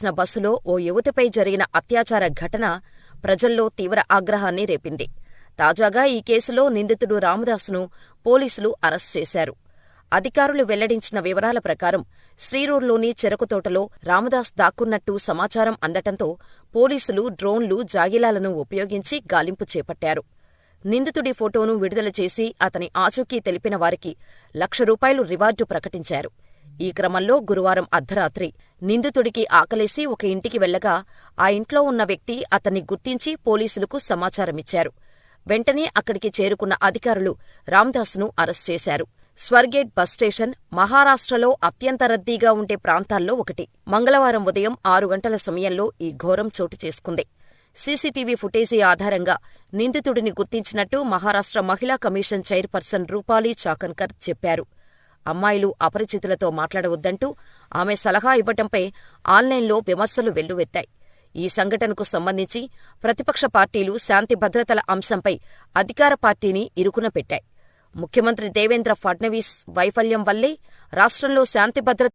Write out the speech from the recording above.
చేసిన బస్సులో ఓ యువతిపై జరిగిన అత్యాచార ఘటన ప్రజల్లో తీవ్ర ఆగ్రహాన్ని రేపింది. తాజాగా ఈ కేసులో నిందితుడు రామదాసును పోలీసులు అరెస్ట్ చేశారు. అధికారులు వెల్లడించిన వివరాల ప్రకారం శ్రీరూర్లోని చెరకుతోటలో రామదాస్ దాక్కున్నట్టు సమాచారం అందటంతో పోలీసులు డ్రోన్లు జాగిలాలను ఉపయోగించి గాలింపు చేపట్టారు. నిందితుడి ఫోటోను విడుదల చేసి అతని ఆచూకీ తెలిపిన వారికి లక్ష రూపాయలు రివార్డు ప్రకటించారు. ఈ క్రమంలో గురువారం అర్ధరాత్రి నిందితుడికి ఆకలేసి ఒక ఇంటికి వెళ్ళగా ఆ ఇంట్లో ఉన్న వ్యక్తి అతన్ని గుర్తించి పోలీసులకు సమాచారమిచ్చారు. వెంటనే అక్కడికి చేరుకున్న అధికారులు రామ్దాస్ను అరెస్ట్ చేశారు. స్వర్గేట్ బస్ స్టేషన్ మహారాష్ట్రలో అత్యంత రద్దీగా ఉండే ప్రాంతాల్లో ఒకటి. మంగళవారం ఉదయం ఆరు గంటల సమయంలో ఈ ఘోరం చోటు చేసుకుంది. సీసీటీవీ ఫుటేజీ ఆధారంగా నిందితుడిని గుర్తించినట్టు మహారాష్ట్ర మహిళా కమిషన్ చైర్పర్సన్ రూపాలి చాకన్కర్ చెప్పారు. అమ్మాయిలు అపరిచితులతో మాట్లాడవద్దంటూ ఆమె సలహా ఇవ్వటంపై ఆన్లైన్లో విమర్శలు వెల్లువెత్తాయి. ఈ సంఘటనకు సంబంధించి ప్రతిపక్ష పార్టీలు శాంతి భద్రతల అంశంపై అధికార పార్టీని ఇరుకున పెట్టాయి. ముఖ్యమంత్రి దేవేంద్ర ఫడ్నవీస్ వైఫల్యం వల్లే రాష్ట్రంలో శాంతి భద్రత